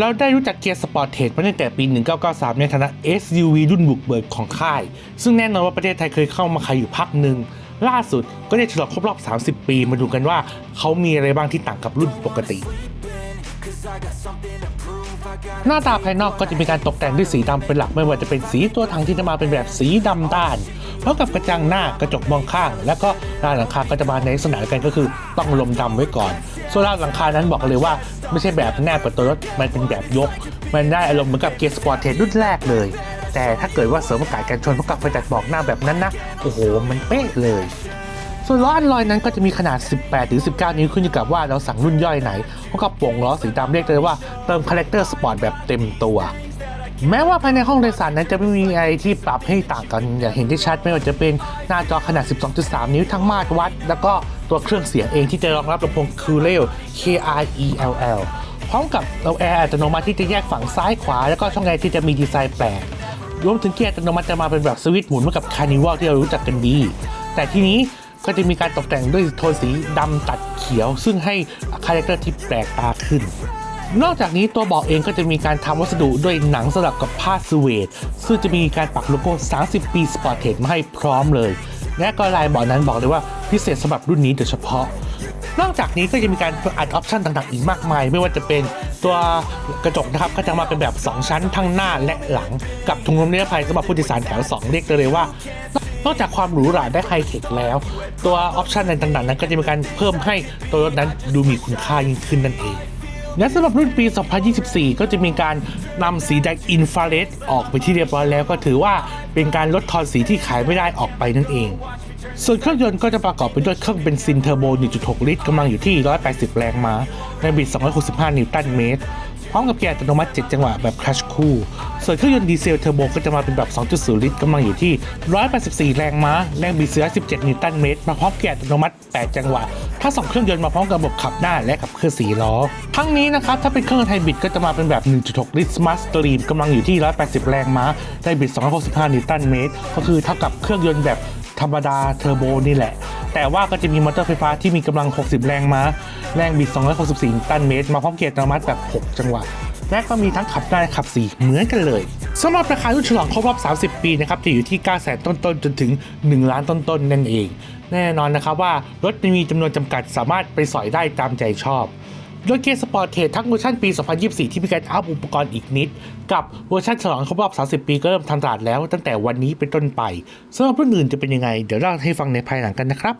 เราได้รู้จักเกียร์สปอร์ตเทรดมาตั้งแต่ปี 1993 ในฐานะ SUV รุ่นบุกเบิกของค่าย ซึ่งแน่นอนว่าประเทศไทยเคยเข้ามาขายอยู่พักหนึ่ง ล่าสุดก็ได้ฉลองครบรอบ 30 ปี มาดูกันว่าเขามีอะไรบ้างที่ต่างกับรุ่นปกติ หน้าตาภายนอกก็จะมีการตกแต่งด้วยสีดำเป็นหลักไม่ว่าจะเป็นสีตัวถังที่จะมาเป็นแบบสีดำด้านพร้อมกับกระจังหน้ากระจกมองข้าง แล้วก็ด้านหลังคาก็จะมาในลักษณะกันก็คือต้องลมดำไว้ก่อนส่วนด้านหลังคานั้นบอกเลยว่าไม่ใช่แบบแนบเปิดตัวรถมันเป็นแบบยก มันได้อารมณ์เหมือนกับเกียร์สปอร์ตเทรดรุ่นแรกเลย แต่ถ้าเกิดว่าเสริมอากาศกันชนพร้อกับไฟตัดบอกหน้าแบบนั้นนะโอ้โหมันเป๊ะเลย ส่วนล้ออันลอยนั้นก็จะมีขนาด 18ถึง19 นิ้วขึ้นอยู่กับว่าเราสั่งรุ่นย่อยไหนพราะกับโป่งล้อสีดำเรียกเลยว่าเติมคาแรคเตอร์สปอร์ตแบบเต็มตัวแม้ว่าภายในห้องโดยสารนั้นจะไม่มีอะไรที่ปรับให้ต่างกันอย่างเห็นได้ชัดไม่ว่าจะเป็นหน้าจอขนาด 12.3 นิ้วทั้งมาตรวัด แล้วก็ตัวเครื่องเสียงเองที่จะรองรับลำโพง c o o l e K R E L L พร้อมกับเราแอร์อัตโนมัติที่จะแยกฝั่งซ้ายขวา แล้วก็ช่องแอร์ที่จะมีดีไซน์แปลก รวมถึงเกียร์อัตโนมัติจะมาเป็นแบบสวิตช์หมุนเหมือนกับคาร์นิวัลที่เรารู้จักกันดี แต่ทีนี้ ก็จะมีการตกแต่งด้วยโทนสีดำตัดเขียว ซึ่งให้คาแรคเตอร์ที่แปลกตาขึ้น นอกจากนี้ตัวเบาะเองก็จะมีการทำวัสดุด้วยหนังสลับกับผ้าสเวดซึ่งจะมีการปักโลโก้ 30 ปีสปอร์ตเทรดมาให้พร้อมเลย และก็ลายเบาะนั้นบอกเลยว่าพิเศษสำหรับรุ่นนี้โดยเฉพาะนอกจากนี้ก็จะมีการอัดออปชันต่างๆ อีกมากมาย ไม่ว่าจะเป็นตัวกระจกนะครับ ก็จะมาเป็นแบบ 2 ชั้นทั้งหน้าและหลัง กับถุงลมนิรภัยสำหรับผู้โดยสารแถว 2 เรียกได้เลยว่า น อกจากความหรูหราได้ไฮเทคแล้ว ตัวออปชันต่างๆนั้นก็จะมีการเพิ่มให้ตัวรถนั้นดูมีคุณค่ายิ่งขึ้นนั่นเองและสำหรับรุ่นปี 2024 ก็จะมีการนำสีแดงอินฟราเรดออกไปที่เรียบร้อยแล้วก็ถือว่าเป็นการลดทอนสีที่ขายไม่ได้ออกไปนั่นเอง ส่วนเครื่องยนต์ก็จะประกอบไปด้วยเครื่องเบนซินเทอร์โบ 1.6 ลิตรกำลังอยู่ที่ 180 แรงม้า ในบิด 265 นิวตันเมตร พร้อมกับเกียร์อัตโนมัติ 7 จังหวะแบบคลัชคู่ ส่วนเครื่องยนต์ดีเซลเทอร์โบก็จะมาเป็นแบบ 2.0 ลิตรกำลังอยู่ที่ 184 แรงม้า แรงบิด117 นิวตันเมตร มาพร้อมเกียร์อัตโนมัติ 8 จังหวะ ถ้าสองเครื่องยนต์มาพร้อมกับระบบขับหน้าและขับเคลื่อน4ล้อ ทั้งนี้นะครับ ถ้าเป็นเครื่องไฮบริดก็จะมาเป็นแบบ 1.6 ลิตร Smart Stream กำลังอยู่ที่ 180 แรงม้า แรงบิด 265 นิวตันเมตร ก็คือเท่ากับเครื่องยนต์แบบธรรมดาเทอร์โบนี่แหละ แต่ว่าก็จะมีมอเตอร์ไฟฟ้าที่มีกำลัง 60 แรงม้า แรงบิด 264ตันเมตร มาพร้อมเกียร์อัตโนมัติแบบ 6 จังหวะ และก็มีทั้งขับได้ขับ4เหมือนกันเลยสำหรับราคารุ่นฉลองครบรอบ 30 ปีนะครับจะอยู่ที่ 9 0 0 0 0ต้นๆ จนถึง 1 ล้านต้นๆ นั่นเอง แน่นอนนะครับว่ารถม่มีจำนวนจำกัดสามารถไปสอยได้ตามใจชอบ โดยเกส์สปอร์ตเทรดทั้งเวอร์ชันปี 2024 ที่มีการอัพอุปกรณ์อีกนิด กับเวอร์ชันฉลองครบรอบ 30 ปีก็เริ่มทำตลาดแล้วตั้งแต่วันนี้เป็นต้นไปสำหรับรุ่นอื่นจะเป็นยังไง เดี๋ยวเล่าให้ฟังในภายหลังกันนะครับ